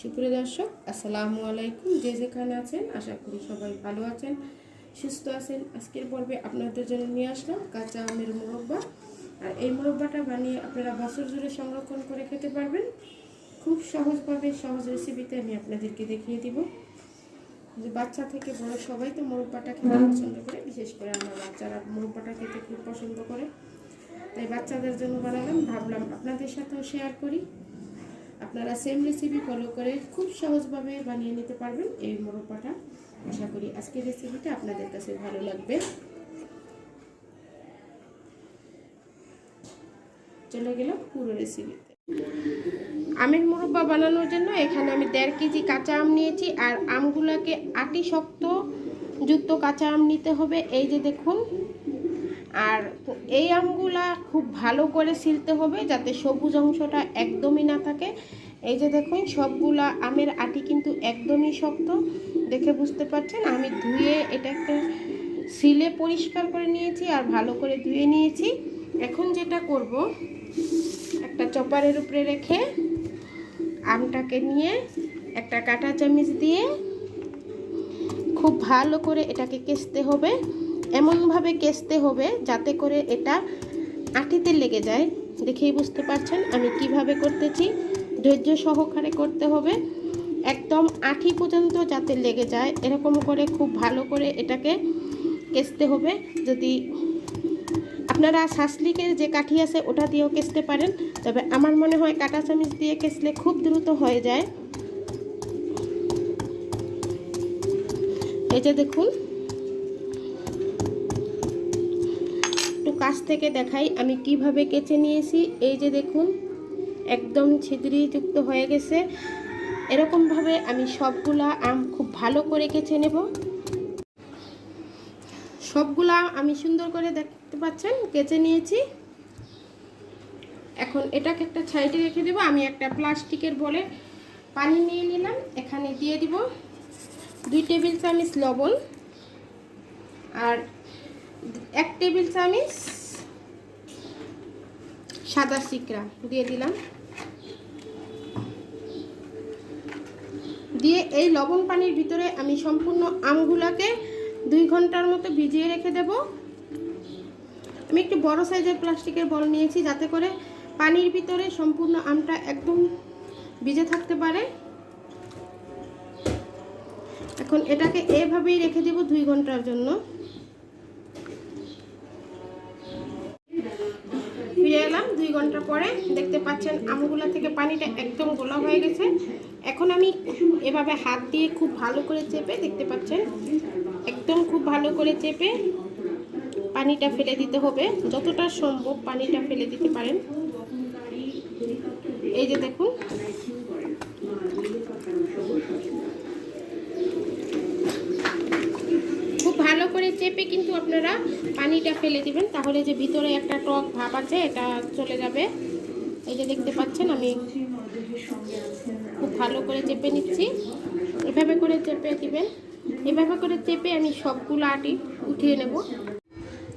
সুপ্রিয় দর্শক, আসসালামু আলাইকুম। যে যেখানে আছেন, আশা করি সবাই ভালো আছেন, সুস্থ আছেন। আজকের পর্বে আপনাদের জন্য নিয়ে আসলাম কাঁচা আমের মুরব্বা। আর এই মুরব্বাটা বানিয়ে আপনারা বছর জুড়ে সংরক্ষণ করে খেতে পারবেন। খুব সহজভাবে সহজ রেসিপিতে আমি আপনাদেরকে দেখিয়ে দিব। যে বাচ্চা থেকে বড় সবাই তো মুরব্বাটা খেতে পছন্দ করে, বিশেষ করে আমার বাচ্চারা মুরব্বাটা খেতে খুব পছন্দ করে। তাই বাচ্চাদের জন্য বানালাম, ভাবলাম আপনাদের সাথেও শেয়ার করি। আপনারা সেম রেসিপি ফলো করে খুব সহজভাবে বানিয়ে নিতে পারবেন এই মোরব্বাটা আশা করি আজকের রেসিপিটা আপনাদের কাছে ভালো লাগবে। চলে গেলাম পুরো রেসিপিতে আমের মোরব্বা বানানোর জন্য এখানে আমি দেড় কেজি কাঁচা আম নিয়েছি আর আমগুলোকে আটি শক্ত যুক্ত কাঁচা আম নিতে হবে। এই যে দেখুন আর এই আমগুলা খুব ভালো করে ছিলতে হবে যাতে সবুজ অংশটা একদমই না থাকে। এই যে দেখুন, সবগুলা আমের আটি কিন্তু একদমই শক্ত। দেখে বুঝতে পারছেন? আমি ধুয়ে এটাকে সিলে পরিষ্কার করে নিয়েছি আর ভালো করে ধুয়ে নিয়েছি। এখন যেটা করব, একটা চপারের উপরে রেখে আমটাকে নিয়ে একটা কাঁটা চামিচ দিয়ে খুব ভালো করে এটাকে কেসতে হবে। এমনভাবে কেসতে হবে যাতে করে এটা আটিতে লেগে যায়। দেখেই বুঝতে পারছেন আমি কীভাবে করতেছি। ধৈর্য সহকারে করতে হবে। একদম আঠি পর্যন্ত যাতে লেগে যায়, এরকম করে খুব ভালো করে এটাকে কেসতে হবে। যদি আপনারা শাসলিকের যে কাঠি আছে ওটা দিয়েও কেসতে পারেন, তবে আমার মনে হয় কাটা চামিচ দিয়ে কেসলে খুব দ্রুত হয়ে যায়। এই যে দেখুন কাছ থেকে দেখাই আমি কীভাবে কেচে নিয়েছি। এই যে দেখুন, একদম ছিদ্রিযুক্ত হয়ে গেছে। এরকমভাবে আমি সবগুলা আম খুব ভালো করে কেচে নেব। সবগুলা আমি সুন্দর করে দেখতে পাচ্ছেন, কেচে নিয়েছি। এখন এটাকে একটা সাইডে রেখে দেবো। আমি একটা প্লাস্টিকের বলে পানি নিয়ে নিলাম। এখানে দিয়ে দিব দুই টেবিল চামচ লবণ আর এক টেবিল চামচ সাদা সিকড়া দিয়ে দিলাম। দিয়ে এই লবণ পানির ভিতরে আমি সম্পূর্ণ আমগুলাকে দুই ঘণ্টার মতো ভিজিয়ে রেখে দেব। আমি একটু বড় সাইজের প্লাস্টিকের বল নিয়েছি যাতে করে পানির ভিতরে সম্পূর্ণ আমটা একদম ভিজে থাকতে পারে। এখন এটাকে এভাবেই রেখে দেব দুই ঘণ্টার জন্য। এলাম দুই ঘণ্টা পরে দেখতে পাচ্ছেন আমগুলা থেকে পানিটা একদম গোলা হয়ে গেছে। এখন আমি এভাবে হাত দিয়ে খুব ভালো করে চেপে দেখতে পাচ্ছেন, একদম খুব ভালো করে চেপে পানিটা ফেলে দিতে হবে। যতটা সম্ভব পানিটা ফেলে দিতে পারেন। এই যে দেখুন খুব ভালো করে চেপে কিন্তু আপনারা পানিটা ফেলে দিবেন। তাহলে যে ভিতরে একটা টক ভাব আছে, এটা চলে যাবে। এই যে দেখতে পাচ্ছেন, আমি খুব ভালো করে চেপে নিচ্ছি। এভাবে করে চেপে দিবেন। এভাবে করে চেপে আমি সবগুলো আটি উঠিয়ে নেব।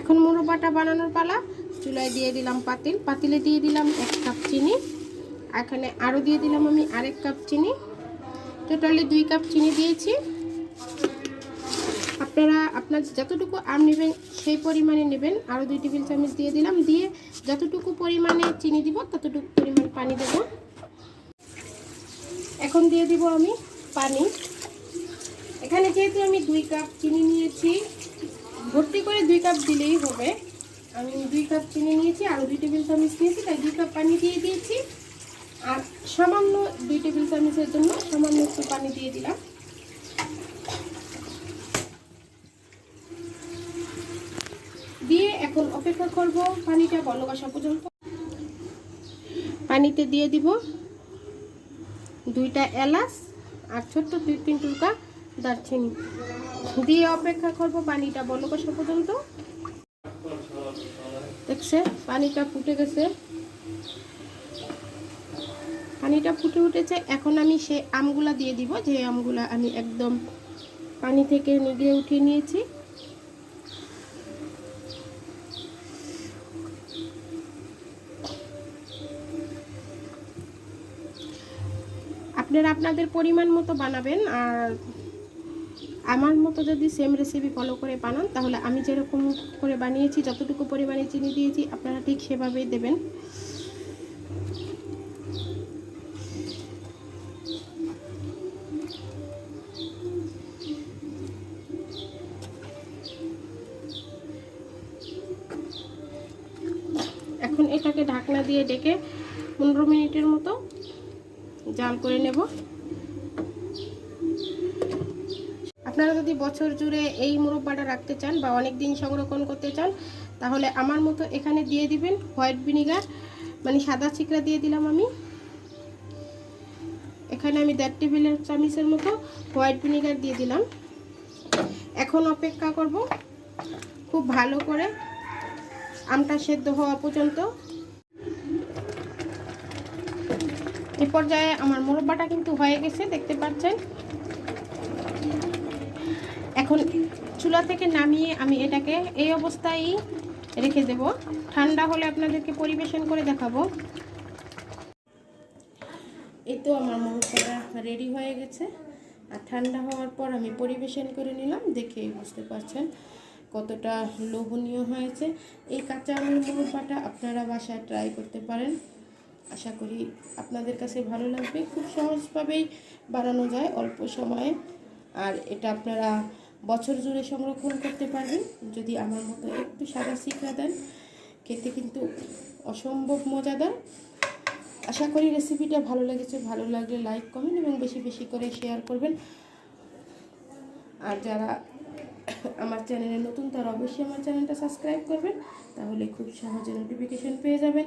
এখন মুরব্বাটা বানানোর পালা। চুলায় দিয়ে দিলাম পাতিল। পাতিলে দিয়ে দিলাম এক কাপ চিনি। এখানে আরও দিয়ে দিলাম আমি আরেক কাপ চিনি। টোটালি দুই কাপ চিনি দিয়েছি। আপনারা, আপনার যতটুকু আম নেবেন, সেই পরিমাণে নেবেন। আরও দুই টেবিল চামচ দিয়ে দিলাম। দিয়ে যতটুকু পরিমাণে চিনি দিব, ততটুকু পরিমাণ পানি দেব। এখন দিয়ে দিব আমি পানি। এখানে যেহেতু আমি দুই কাপ চিনি নিয়েছি, ভর্তি করে দুই কাপ দিলেই হবে। আমি দুই কাপ চিনি নিয়েছি আরও দুই টেবিল চামচ নিয়েছি, তাই দুই কাপ পানি দিয়ে দিয়েছি। আর সামান্য দুই টেবিল চামচের জন্য সামান্য একটু পানি দিয়ে দিলাম দিয়ে এখন অপেক্ষা করব, পানিটা বলক আসা পর্যন্ত পানিতে দিয়ে দিব দুইটা এলাচ আর ছোট্ট দুই তিন টুকা দারচিনি। দিয়ে অপেক্ষা করব পানিটা বলক আসা পর্যন্ত দেখছে পানিটা ফুটে গেছে। পানিটা ফুটে উঠেছে, এখন আমি সে আমগুলা দিয়ে দিব, যে আমগুলা আমি একদম পানি থেকে নিগড়ে উঠিয়ে নিয়েছি। আপনারা আপনাদের পরিমাণ মতো বানাবেন আর আমার মতো যদি সেম রেসিপি ফলো করে বানান, তাহলে আমি যেরকম করে বানিয়েছি, যতটুকু পরিমাণে চিনি দিয়েছি, আপনারা ঠিক সেভাবেই দেবেন। এখন এটাকে ঢাকনা দিয়ে ডেকে পনেরো মিনিটের মতো জাল করে নেব। আপনারা যদি বছর জুড়ে এই মুরব্বাটা রাখতে চান বা অনেক দিন সংরক্ষণ করতে চান, তাহলে আমার মতো এখানে দিয়ে দিবেন হোয়াইট ভিনিগার। মানে সাদা চিকড়া দিয়ে দিলাম আমি। এখানে আমি দেড় টেবিলের চামিচের মতো হোয়াইট ভিনিগার দিয়ে দিলাম। এখন অপেক্ষা করব খুব ভালো করে। আমটা সেদ্ধ হওয়া পর্যন্ত। পর্যায়ে আমার মোরব্বাটা কিন্তু হয়ে গেছে, দেখতে পাচ্ছেন। এখন চুলা থেকে নামিয়ে আমি এটাকে এই অবস্থায় রেখে দেব। ঠান্ডা হলে আপনাদেরকে পরিবেশন করে দেখাবো। এই তো আমার মোরব্বাটা রেডি হয়ে গেছে। আর ঠান্ডা হওয়ার পর আমি পরিবেশন করে নিলাম দেখেই বুঝতে পারছেন কতটা লোভনীয় হয়েছে। এই কাঁচা আমের মুরব্বাটা আপনারা বাসায় ট্রাই করতে পারেন। আশা করি আপনাদের কাছে ভালো লাগবে। খুব সহজভাবেই বানানো যায় অল্প সময়ে। আর এটা আপনারা বছর জুড়ে সংরক্ষণ করতে পারবেন। যদি আমার মতো একটু সাদা শিখা দেন, খেতে কিন্তু অসম্ভব মজাদার। আশা করি রেসিপিটা ভালো লেগেছে। ভালো লাগলে লাইক কমেন্ট এবং বেশি বেশি করে শেয়ার করবেন। আর যারা আমার চ্যানেলে নতুন, তারা অবশ্যই আমার চ্যানেলটা সাবস্ক্রাইব করবেন। তাহলে খুব সহজে নোটিফিকেশন পেয়ে যাবেন।